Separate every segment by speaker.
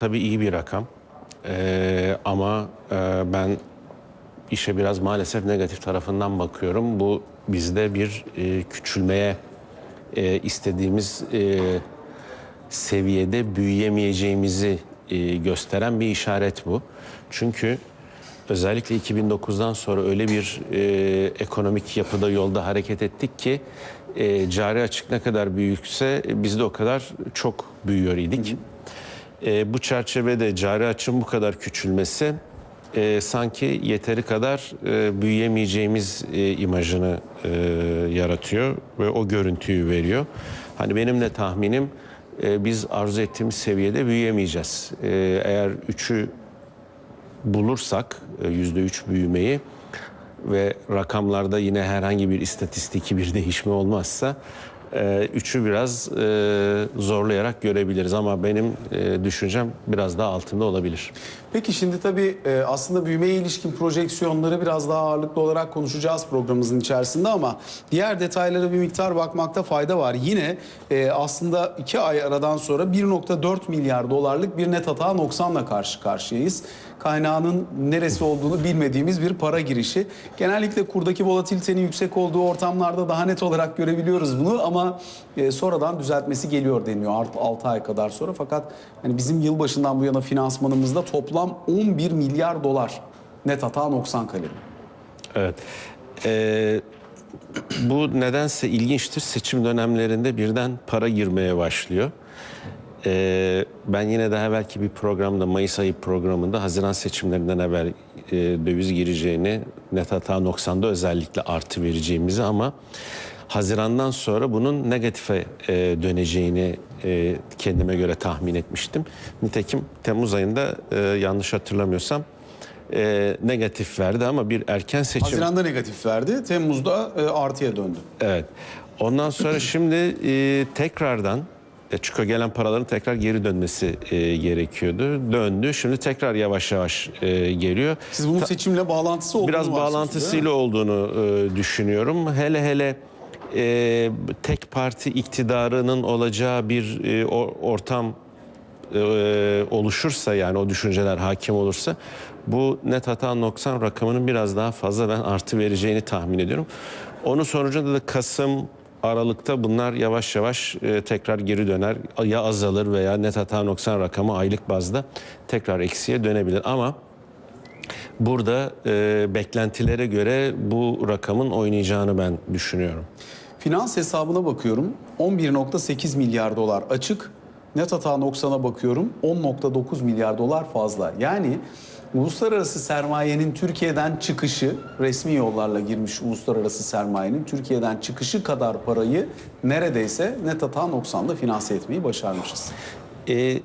Speaker 1: Tabii iyi bir rakam. Ee, ama e, ben işe biraz maalesef negatif tarafından bakıyorum. Bu bizde bir e, küçülmeye e, istediğimiz e, seviyede büyüyemeyeceğimizi e, gösteren bir işaret bu. Çünkü özellikle 2009'dan sonra öyle bir e, ekonomik yapıda yolda hareket ettik ki e, cari açık ne kadar büyükse e, biz de o kadar çok büyüyor idik. E, bu çerçevede cari açığın bu kadar küçülmesi e, sanki yeteri kadar e, büyüyemeyeceğimiz e, imajını e, yaratıyor ve o görüntüyü veriyor. Hani benim de tahminim e, biz arzu ettiğimiz seviyede büyüyemeyeceğiz. E, eğer üçü bulursak e, yüzde üç büyümeyi ve rakamlarda yine herhangi bir istatistiki bir değişme olmazsa e, üçü biraz e, zorlayarak görebiliriz ama benim e, düşüncem biraz daha altında olabilir.
Speaker 2: Peki şimdi tabii e, aslında büyümeye ilişkin projeksiyonları biraz daha ağırlıklı olarak konuşacağız programımızın içerisinde ama diğer detaylara bir miktar bakmakta fayda var. Yine e, aslında iki ay aradan sonra 1.4 milyar dolarlık bir net hata noksanla karşı karşıyayız. Kaynağının neresi olduğunu bilmediğimiz bir para girişi. Genellikle kurdaki volatilitenin yüksek olduğu ortamlarda daha net olarak görebiliyoruz bunu ama e, sonradan düzeltmesi geliyor deniyor 6 ay kadar sonra. Fakat hani bizim yılbaşından bu yana finansmanımızda toplam 11 milyar dolar net hata noksan kalemi.
Speaker 1: Evet. Ee, bu nedense ilginçtir. Seçim dönemlerinde birden para girmeye başlıyor. Ee, ben yine daha belki bir programda Mayıs ayı programında Haziran seçimlerinden evvel e, döviz gireceğini net hata noksanda özellikle artı vereceğimizi ama Haziran'dan sonra bunun negatife e, döneceğini e, kendime göre tahmin etmiştim. Nitekim Temmuz ayında e, yanlış hatırlamıyorsam e, negatif verdi ama bir erken seçim.
Speaker 2: Haziran'da negatif verdi, Temmuz'da e, artıya döndü.
Speaker 1: Evet. Ondan sonra şimdi e, tekrardan e, çünkü gelen paraların tekrar geri dönmesi e, gerekiyordu. Döndü. Şimdi tekrar yavaş yavaş e, geliyor.
Speaker 2: Siz bunun seçimle bağlantısı olduğunu
Speaker 1: Biraz bağlantısıyla olduğunu e, düşünüyorum. Hele hele e, tek parti iktidarının olacağı bir e, ortam e, oluşursa yani o düşünceler hakim olursa bu net hata noksan rakamının biraz daha fazla ben artı vereceğini tahmin ediyorum. Onun sonucunda da Kasım Aralık'ta bunlar yavaş yavaş e, tekrar geri döner ya azalır veya net hata noksan rakamı aylık bazda tekrar eksiye dönebilir ama burada e, beklentilere göre bu rakamın oynayacağını ben düşünüyorum.
Speaker 2: Finans hesabına bakıyorum 11.8 milyar dolar açık. Net hata noksana bakıyorum 10.9 milyar dolar fazla. Yani uluslararası sermayenin Türkiye'den çıkışı, resmi yollarla girmiş uluslararası sermayenin Türkiye'den çıkışı kadar parayı neredeyse net hata noksanla finanse etmeyi başarmışız.
Speaker 1: E,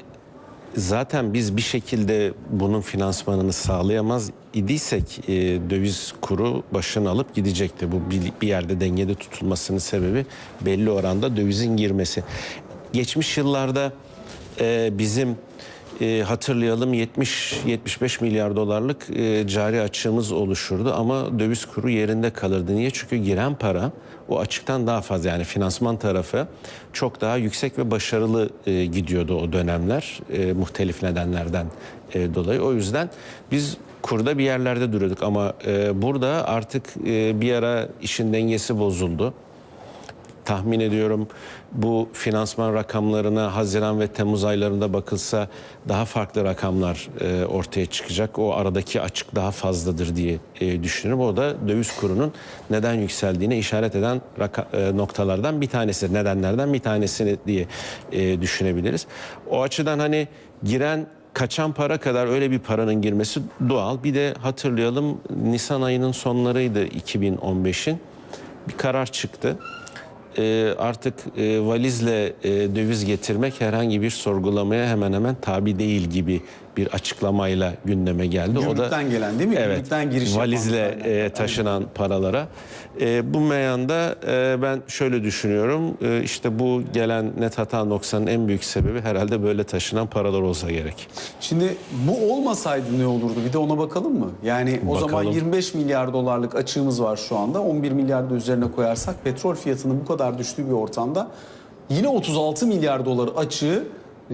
Speaker 1: zaten biz bir şekilde bunun finansmanını sağlayamaz idiysek e, döviz kuru başını alıp gidecekti. Bu bir, bir yerde dengede tutulmasının sebebi belli oranda dövizin girmesi. Geçmiş yıllarda e, bizim e, hatırlayalım 70-75 milyar dolarlık e, cari açığımız oluşurdu ama döviz kuru yerinde kalırdı. Niye? Çünkü giren para o açıktan daha fazla yani finansman tarafı çok daha yüksek ve başarılı e, gidiyordu o dönemler e, muhtelif nedenlerden e, dolayı. O yüzden biz kurda bir yerlerde duruyorduk ama e, burada artık e, bir ara işin dengesi bozuldu tahmin ediyorum bu finansman rakamlarına Haziran ve Temmuz aylarında bakılsa daha farklı rakamlar e, ortaya çıkacak. O aradaki açık daha fazladır diye e, düşünüyorum. O da döviz kurunun neden yükseldiğine işaret eden e, noktalardan bir tanesi, nedenlerden bir tanesini diye düşünebiliriz. O açıdan hani giren kaçan para kadar öyle bir paranın girmesi doğal. Bir de hatırlayalım Nisan ayının sonlarıydı 2015'in. Bir karar çıktı e, artık e, valizle e, döviz getirmek herhangi bir sorgulamaya hemen hemen tabi değil gibi bir açıklamayla gündeme geldi.
Speaker 2: Gümrükten gelen değil mi?
Speaker 1: Evet,
Speaker 2: Gümrükten giriş
Speaker 1: valizle e, taşınan paralara. E, bu meyanda e, ben şöyle düşünüyorum. E, işte bu gelen net hata noksanın en büyük sebebi herhalde böyle taşınan paralar olsa gerek.
Speaker 2: Şimdi bu olmasaydı ne olurdu? Bir de ona bakalım mı? Yani o zaman
Speaker 1: Bakalım.
Speaker 2: 25 milyar dolarlık açığımız var şu anda. 11 milyar da üzerine koyarsak petrol fiyatının bu kadar düştüğü bir ortamda yine 36 milyar dolar açığı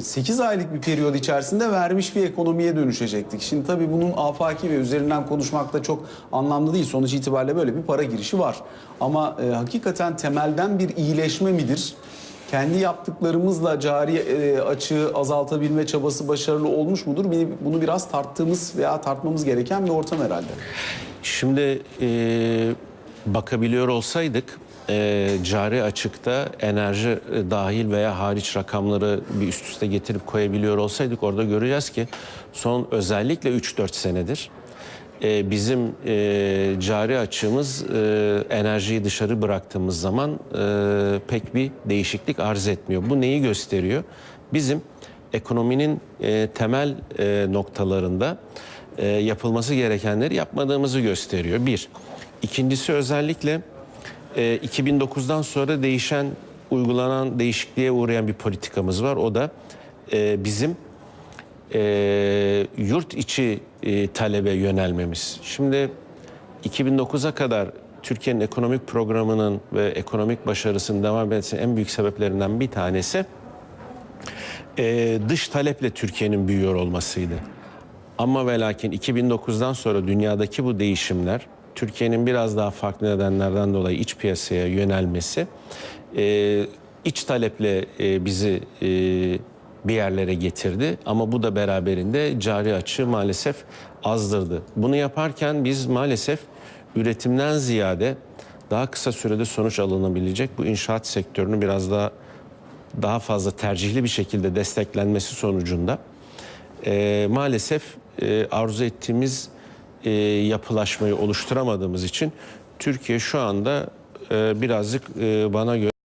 Speaker 2: 8 aylık bir periyod içerisinde vermiş bir ekonomiye dönüşecektik. Şimdi tabii bunun afaki ve üzerinden konuşmak da çok anlamlı değil. Sonuç itibariyle böyle bir para girişi var. Ama e, hakikaten temelden bir iyileşme midir? Kendi yaptıklarımızla cari e, açığı azaltabilme çabası başarılı olmuş mudur? Bunu biraz tarttığımız veya tartmamız gereken bir ortam herhalde.
Speaker 1: Şimdi e, bakabiliyor olsaydık e, cari açıkta enerji e, dahil veya hariç rakamları bir üst üste getirip koyabiliyor olsaydık orada göreceğiz ki son özellikle 3-4 senedir e, bizim e, cari açığımız e, enerjiyi dışarı bıraktığımız zaman e, pek bir değişiklik arz etmiyor. Bu neyi gösteriyor? Bizim ekonominin e, temel e, noktalarında e, yapılması gerekenleri yapmadığımızı gösteriyor. Bir. İkincisi özellikle e, 2009'dan sonra değişen, uygulanan değişikliğe uğrayan bir politikamız var. O da e, bizim e, yurt içi e, talebe yönelmemiz. Şimdi 2009'a kadar Türkiye'nin ekonomik programının ve ekonomik başarısının devam etmesinin en büyük sebeplerinden bir tanesi e, dış taleple Türkiye'nin büyüyor olmasıydı. Ama ve lakin 2009'dan sonra dünyadaki bu değişimler Türkiye'nin biraz daha farklı nedenlerden dolayı iç piyasaya yönelmesi e, iç taleple e, bizi e, bir yerlere getirdi. Ama bu da beraberinde cari açığı maalesef azdırdı. Bunu yaparken biz maalesef üretimden ziyade daha kısa sürede sonuç alınabilecek bu inşaat sektörünü biraz daha daha fazla tercihli bir şekilde desteklenmesi sonucunda e, maalesef e, arzu ettiğimiz e, yapılaşmayı oluşturamadığımız için Türkiye şu anda e, birazcık e, bana göre